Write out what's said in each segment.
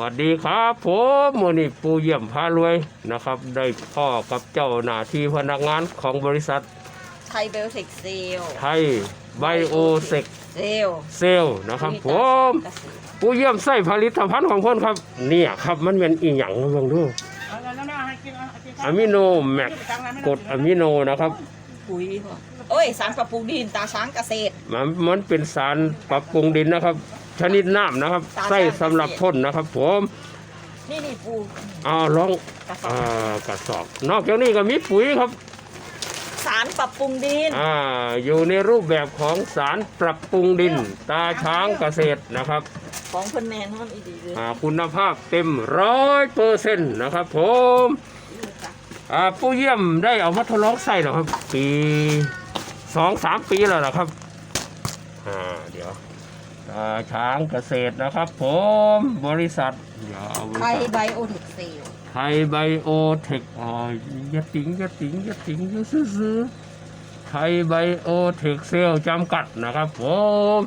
วัสดีครับผมมือนี้ปูเยี่ยมพารวยนะครับ ได้พ่อกับเจ้าหน้าที่พนักงานของบริษัทไทยเบลเทคเซลไทยไบโอเซกเซลเซลนะครับผมปูเยี่ยมใส่ผลิตภัณฑ์ของเพ่นครับ เนี่ยครับมันเป็นอีหยังลองดูอะมิโนแมกกรดอะมิโนนะครับปุ๋ยพ่อเอ้ยสารปรับปรุงดินตาช้างเกษตรมันมันเป็นสารปรับปรุงดินนะครับ ชนิดน้ำนะครับสารใส่สำหรับพ่นนะครับ ผมนี่นี่ปูเอาลองกระสออ่าบกระสอบ นอกจากนี้ก็มีปุ๋ยครับสารปรับปรุงดิน อ่าอยู่ในรูปแบบของสารปรับปรุงดิน ตาช้างเกษตรนะครับ ของเพิ่นแมนมันอีดีเลยอ่าคุณภาพเต็มร้อยเปอร์เซ็นต์นะครับผมอ่าผู้เยี่ยมได้เอามาทดลองใส่แล้วครับ ปีสองสามปีแล้วนะครับอ่าเดี๋ยวตา ช้างเกษตรนะครับผมบริษัทเดี๋ยวเอาบริไทษัยทไบโอเทคเซลไทยไบโอเทคอ๋ออยาติ๋งอยาติ๋งอยาติ๋งอยาซื้อๆไทยไบโอเทคเซลจำกัดนะครับผม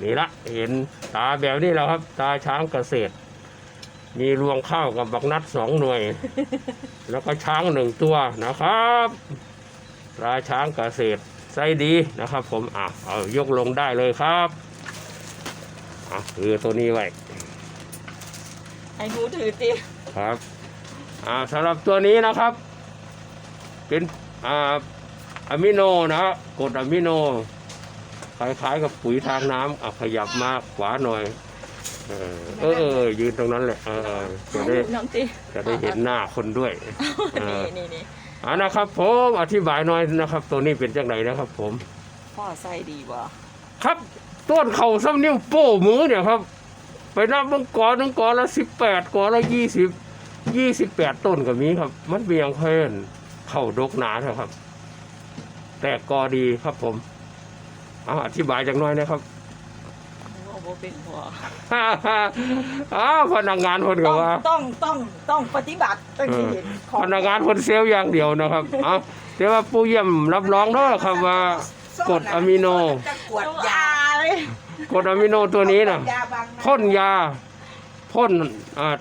นี่ละเห็นตาแบบนี้แล้วครับ ตาช้างเกษตร มีรวงข้าวกับบักนัดสองหน่วย แล้วก็ช้างหนึ่งตัวนะครับตาช้างเกษตรไซส์ดีนะครับ ผมอะเอายกลงได้เลยครับ อะคือตัวนี้ไว้ให้หนูถือติครับ อ่าสำหรับตัวนี้นะครับ เป็นอ่าอะมิโนนะฮะกรดอะมิโน คล้าย ๆ กับปุ๋ยทางน้ำอะขยับมาขวาหน่อย เออเออเออยืนตรงนั้นแหละเออเออจะให้ได้หนูน้องติจะได้เห็นหน้าคนด้วยเออนี่นี่นี่อ่านะครับผมอธิบายหน่อยนะครับ ตัวนี้เป็นจังไหนนะครับ ผมพ่อใส่ดีบ่ครับ ต้นเข่าซ้ำนิ้วโป้มือเนี่ยครับ ไปนับเมื่อกอนนึงกอนละสิบแปดกอนละยี่สิบยี่สิบแปดต้นก็มีครับ มันเบียงเพลินเข่าดกหนาเถอะครับ แต่กอดีครับผมเอาอธิบายจังน้อยนะครับโอ้โหเป็นพ่ออ้าวพนักงานคนก็ต้องว่า ต้องต้องต้องปฏิบัติต้องสิเห็นของพนักงานคนเซลล์อย่างเดียวนะครับเอาแต่ว่าผู้เยี่ยมรับรองเด้อครับว่ากรดอะมิโนจะกวดหนูยาอาย กรดอะมิโนตัวนี้นะยาบางพ่นยาพ่น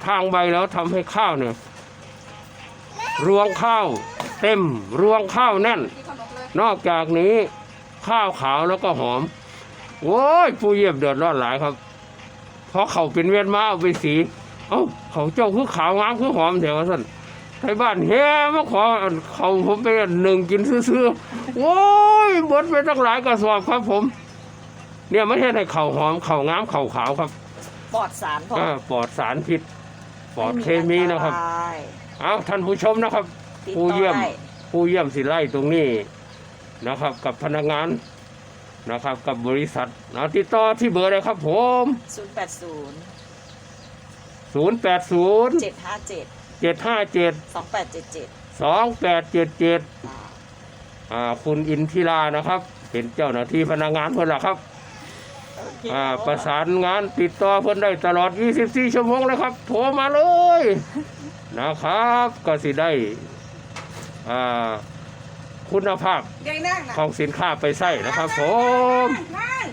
ทางใบแล้วทำให้ข้าวเนี่ยรวงข้าวเต็มรวงข้าวแน่น นอกจากนี้ข้าวขาวแล้วก็หอมโอ้ยผู้เยี่ยมเดือดร้อนหลายครับ เพราะเขาเป็นเวียนมาเอาไปสี เอ้าเขาเจ้าคือขาวงามคือหอมแถวสั่นไทยบ้านเฮ้มาขอเขาผมไปหนึ่งกินซื้อๆโอ้ยบดไปตั้งหลายกระสอบครับผม เนี่ยไม่ใช่ในเขาหอมเขางามเขาขาวครับปลอดสารพ่ออ่าปลอดสารพิษปลอดเคมีนะครับไม่มีอัตายเอาท่านผู้ชมนะครับ ติดผู้ต่อเยี่ยม ได้ผู้เยี่ยมสิไล่ตรงนี้นะครับ กับพนักงานนะครับ กับบริษัทเอาติดต่อที่เบอร์เลยครับผม ศูนย์แปดศูนย์0 8 0 เจ็ดห้าเจ็ด7 5 7 สองแปดเจ็ดเจ็ด 2 8 7 7อ่าคุณอินทิรานะครับ เป็นเจ้าหน้าที่พนักงานเพื่อนละครับ อ่าประสานงานติดต่อเพื่อนได้ตลอด 24 ชั่วโมงเลยครับโทรมาเลยนะครับก็สิได้อ่าคุณภาพยายนั่งนะของสินค้าไปใส่นะครับผม นั่ง